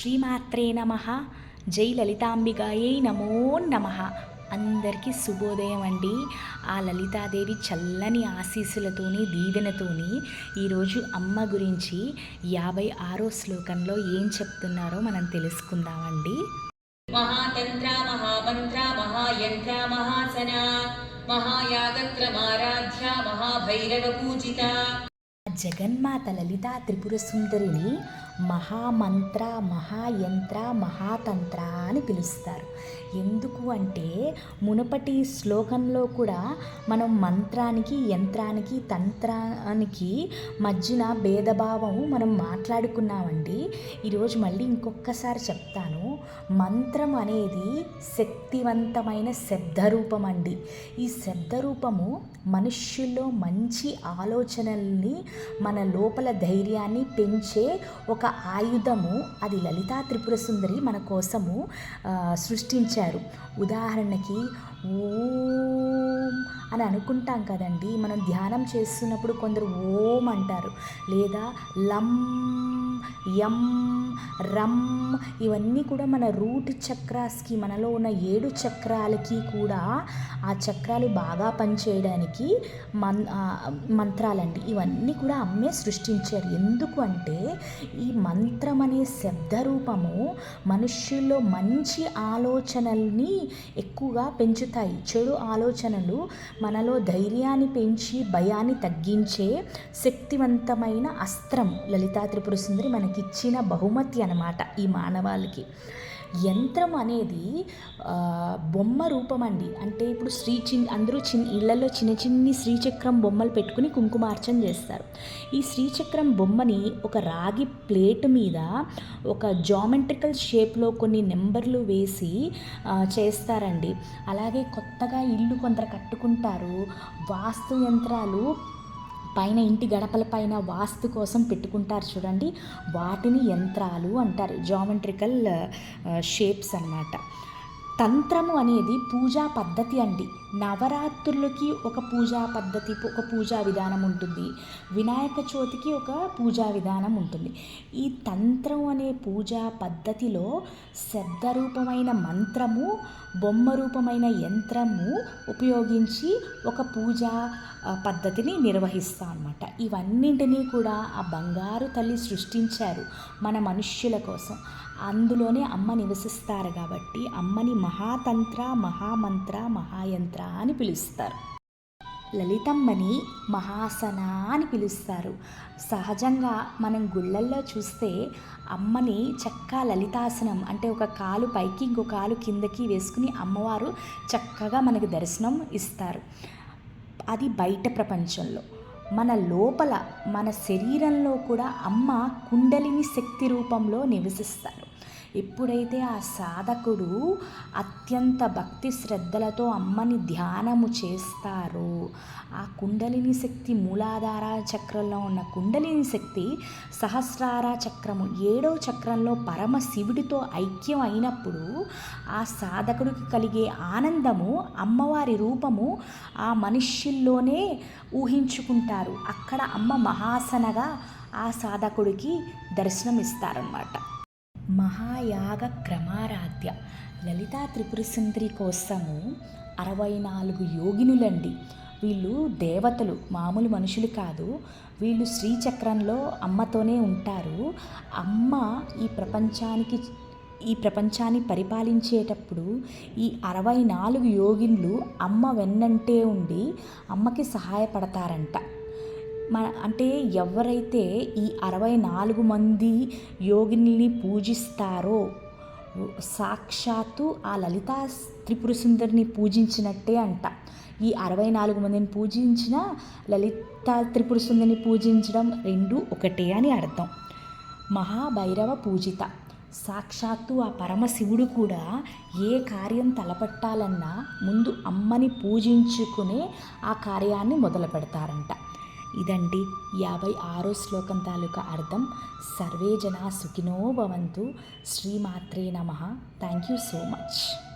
శ్రీమాత్రే నమ. జై లలితాంబికాయే నమో నమ. అందరికీ శుభోదయం అండి. ఆ లలితాదేవి చల్లని ఆశీస్సులతోని దీవెనతోని ఈరోజు అమ్మ గురించి యాభై ఆరో శ్లోకంలో ఏం చెప్తున్నారో మనం తెలుసుకుందామండి. మహాతంత్ర మహామంత్ర మహాయంత్ర మహాసన మహాయాగత్రమారాధ్య మహాభైరవ పూజిత జగన్మాత లలితా త్రిపుర సుందరిని మహామంత్ర మహాయంత్ర మహాతంత్ర అని పిలుస్తారు. ఎందుకు అంటే మునుపటి శ్లోకంలో కూడా మనం మంత్రానికి యంత్రానికి తంత్రానికి మధ్యన భేదభావం మనం మాట్లాడుకున్నామండి. ఈరోజు మళ్ళీ ఇంకొకసారి చెప్తాను. మంత్రం అనేది శక్తివంతమైన శబ్దరూపం అండి ఈ శబ్దరూపము మనుష్యుల్లో మంచి ఆలోచనల్ని మన లోపల ధైర్యాన్ని పెంచే ఒక ఆయుధము. అది లలితా త్రిపుర సుందరి మన కోసము సృష్టించారు. ఉదాహరణకి ఓం అని అనుకుంటాం కదండి. మనం ధ్యానం చేస్తున్నప్పుడు కొందరు ఓం అంటారు. లేదా లం యం రమ్ ఇవన్నీ కూడా మన రూట్ చక్రాస్కి మనలో ఉన్న ఏడు చక్రాలకి కూడా ఆ చక్రాలు బాగా పనిచేయడానికి మన్ మంత్రాలండి. ఇవన్నీ కూడా అమ్మే సృష్టించారు. ఎందుకు అంటే ఈ మంత్రం అనే శబ్ద రూపము మనుష్యుల్లో మంచి ఆలోచనల్ని ఎక్కువగా పెంచుతాయి చెడు ఆలోచనలు మనలో ధైర్యాన్ని పెంచి భయాన్ని తగ్గించే శక్తివంతమైన అస్త్రం లలితా త్రిపుర సుందరి మనకిచ్చిన బహుమతి అన్నమాట ఈ మానవాళికి. యంత్రం అనేది బొమ్మ రూపం అండి. అంటే ఇప్పుడు శ్రీ చిన్ అందరూ చిన్న ఇళ్ళలో చిన్న చిన్ని శ్రీచక్రం బొమ్మలు పెట్టుకుని కుంకుమార్చన చేస్తారు. ఈ శ్రీచక్రం బొమ్మని ఒక రాగి ప్లేట్ మీద ఒక జామెట్రికల్ షేప్లో కొన్ని నెంబర్లు వేసి చేస్తారండి. అలాగే కొత్తగా ఇల్లు కొందరు కట్టుకుంటారు. వాస్తు యంత్రాలు పైన ఇంటి గడపల పైన వాస్తు కోసం పెట్టుకుంటారు చూడండి. వాటిని యంత్రాలు అంటారు. జామెట్రికల్ షేప్స్ uh, అన్నమాట. తంత్రము అనేది పూజా పద్ధతి అండి. నవరాత్రులకి ఒక పూజా పద్ధతి ఒక పూజా విధానం ఉంటుంది. వినాయక చవితికి ఒక పూజా విధానం ఉంటుంది. ఈ తంత్రం అనే పూజా పద్ధతిలో శబ్దరూపమైన మంత్రము బొమ్మ రూపమైన యంత్రము ఉపయోగించి ఒక పూజా పద్ధతిని నిర్వహిస్తాం అన్నమాట. ఇవన్నింటినీ కూడా ఆ బంగారు తల్లి సృష్టించారు మన మనుష్యుల కోసం. అందులోనే అమ్మ నివసిస్తారు కాబట్టి అమ్మని మహాతంత్ర మహామంత్ర మహాయంత్ర అని పిలుస్తారు. లలితమ్మని మహాసన అని పిలుస్తారు. సహజంగా మనం గుళ్ళల్లో చూస్తే అమ్మని చక్కా లలితాసనం అంటే ఒక కాలు పైకి ఇంకో కాలు కిందకి వేసుకుని అమ్మవారు చక్కగా మనకు దర్శనం ఇస్తారు. అది బయట ప్రపంచంలో. మన లోపల మన శరీరంలో కూడా అమ్మ కుండలిని శక్తి రూపంలో నివసిస్తారు. ఎప్పుడైతే ఆ సాధకుడు అత్యంత భక్తి శ్రద్ధలతో అమ్మని ధ్యానము చేస్తారో ఆ కుండలిని శక్తి మూలాధార చక్రంలో ఉన్న కుండలిని శక్తి సహస్రార చక్రము ఏడో చక్రంలో పరమ శివుడితో ఐక్యం అయినప్పుడు ఆ సాధకుడికి కలిగే ఆనందము అమ్మవారి రూపము ఆ మనుష్యుల్లోనే ఊహించుకుంటారు. అక్కడ అమ్మ మహాసనగా ఆ సాధకుడికి దర్శనమిస్తారనమాట మహాయాగ క్రమారాధ్య లలితా త్రిపుర సుందరి కోసము అరవై నాలుగు యోగినులండి. వీళ్ళు దేవతలు మామూలు మనుషులు కాదు. వీళ్ళు శ్రీచక్రంలో అమ్మతోనే ఉంటారు. అమ్మ ఈ ప్రపంచానికి ఈ ప్రపంచాన్ని పరిపాలించేటప్పుడు ఈ అరవై నాలుగు యోగిన్లు అమ్మ వెన్నంటే ఉండి అమ్మకి సహాయపడతారంట. మన అంటే ఎవరైతే ఈ అరవై నాలుగు మంది యోగిని పూజిస్తారో సాక్షాత్తు ఆ లలితా త్రిపుర సుందరిని పూజించినట్టే అంట. ఈ అరవై నాలుగు మందిని పూజించిన లలితా త్రిపుర సుందరిని పూజించడం రెండు ఒకటే అని అర్థం. మహాభైరవ పూజిత. సాక్షాత్తు ఆ పరమశివుడు కూడా ఏ కార్యం తలపెట్టాలన్నా ముందు అమ్మని పూజించుకునే ఆ కార్యాన్ని మొదలు పెడతారంట ఇదండి యాభై ఆరో శ్లోకం తాలూకా అర్థం. సర్వే జనా సుఖినో భవంతు. శ్రీమాత్రే నమ. Thank you so much